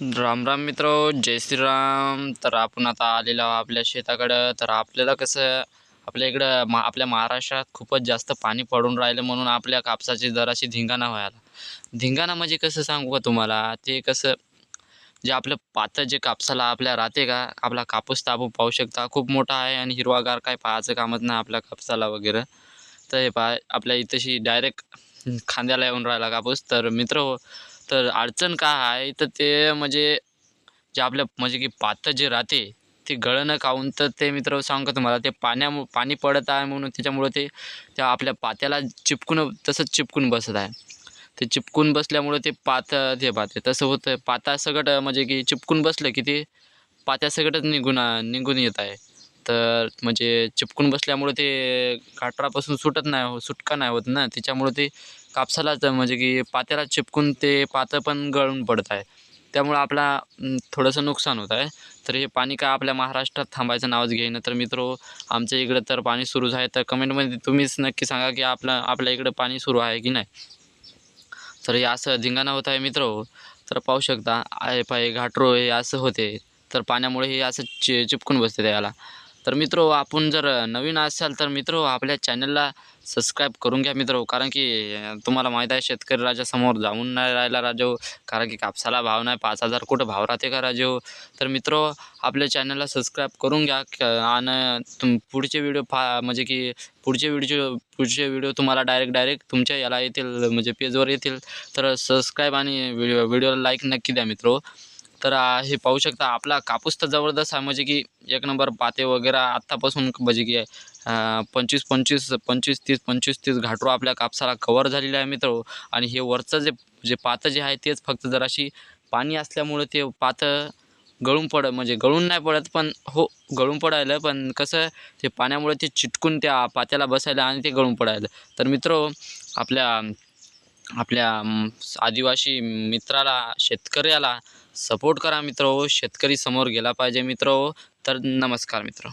राम राम मित्र जय श्रीराम. तर आपण आता आलेलो आपल्या शेताकडं. तर आपल्याला कसं आपल्या इकडं मा आपल्या महाराष्ट्रात खूपच जास्त पाणी पडून राहिलं म्हणून आपल्या कापसाची जराशी धिंगाणा व्हायला. धिंगाणा म्हणजे कसं सांगू का तुम्हाला? ते कसं जे आपलं पातळ जे कापसाला आपल्या राहते का? आपला कापूस तर आपण पाहू शकता. खूप मोठा आहे आणि हिरवागार काय पाहायचं कामच नाही आपल्या कापसाला वगैरे. तर हे पा आपल्या इथंशी डायरेक्ट खांद्याला येऊन राहिला कापूस. तर मित्र हो तर अडचण काय आहे? तर ते म्हणजे जे आपल्या म्हणजे की पातं जे राहते ते गळणं खाऊन तर ते मित्र सांगतो का तुम्हाला ते पाण्यामु पाणी पडत आहे म्हणून त्याच्यामुळं ते त्या आपल्या पात्याला चिपकून तसंच चिपकून बसत आहे. ते चिपकून बसल्यामुळं ते पातं ते पाते तसं होतं पाता सगट म्हणजे की चिपकून बसलं की ते पात्यासकटच निघून निघून येत आहे. तर म्हणजे चिपकून बसल्यामुळे ते काटरापासून सुटत नाही हो सुटका नाही होत ना. त्याच्यामुळे ते कापसालाच म्हणजे की पात्याला चिपकून ते पातं पण गळून पडत आहे. त्यामुळं आपला थोडंसं नुकसान होत आहे. तर हे पाणी काय आपल्या महाराष्ट्रात थांबायचं नावच घेईन. तर मित्र आमच्या इकडं तर पाणी सुरू आहे. तर कमेंटमध्ये तुम्हीच नक्की सांगा की आपलं आपल्या इकडं पाणी सुरू आहे की नाही. तर हे असं धिंगाणा होत आहे मित्र. तर पाहू शकता आहे पाय घाटरो हे असं होते. तर पाण्यामुळे हे असं चि चिपकून बसते त्याला. तर मित्र आपण जर नवीन असाल तर मित्र आपल्या चॅनलला सबस्क्राईब करून घ्या मित्र कारण की तुम्हाला माहीत आहे शेतकरी राजासमोर जाऊन नाही राहिला राजो कारण की कापसाला भाव नाही पाच हजार कुठं भाव राहते का राजो? तर मित्र आपल्या चॅनलला सबस्क्राईब करून घ्या क- आणि तुम पुढचे व्हिडिओ फा म्हणजे की पुढचे व्हिडिओ पुढचे व्हिडिओ तुम्हाला डायरेक्ट डायरेक्ट तुमच्या याला येतील म्हणजे पेजवर येतील. तर सबस्क्राईब आणि व्हिडिओ व्हिडिओला लाईक नक्की द्या मित्र. तर हे पाहू शकता आपला कापूस तर जबरदस्त आहे. म्हणजे की एक नंबर पाते वगैरे आत्तापासून म्हणजे की पंचवीस पंचवीस पंचवीस तीस पंचवीस तीस घाटरो आपल्या कापसाला कवर झालेले आहे मित्र. आणि हे वरचं जे जे पातं जे आहे तेच फक्त जराशी पाणी असल्यामुळं ते पातं गळून पड म्हणजे गळून नाही पडत पण हो गळून पडायला. पण कसं ते पाण्यामुळे ते चिटकून त्या पात्याला बसायला आणि ते गळून पडायला. तर मित्र आपल्या आपल्या आदिवासी मित्राला शेतकऱ्याला सपोर्ट करा मित्र. शेतकरी समोर गेला पाहिजे मित्र. तर नमस्कार मित्र.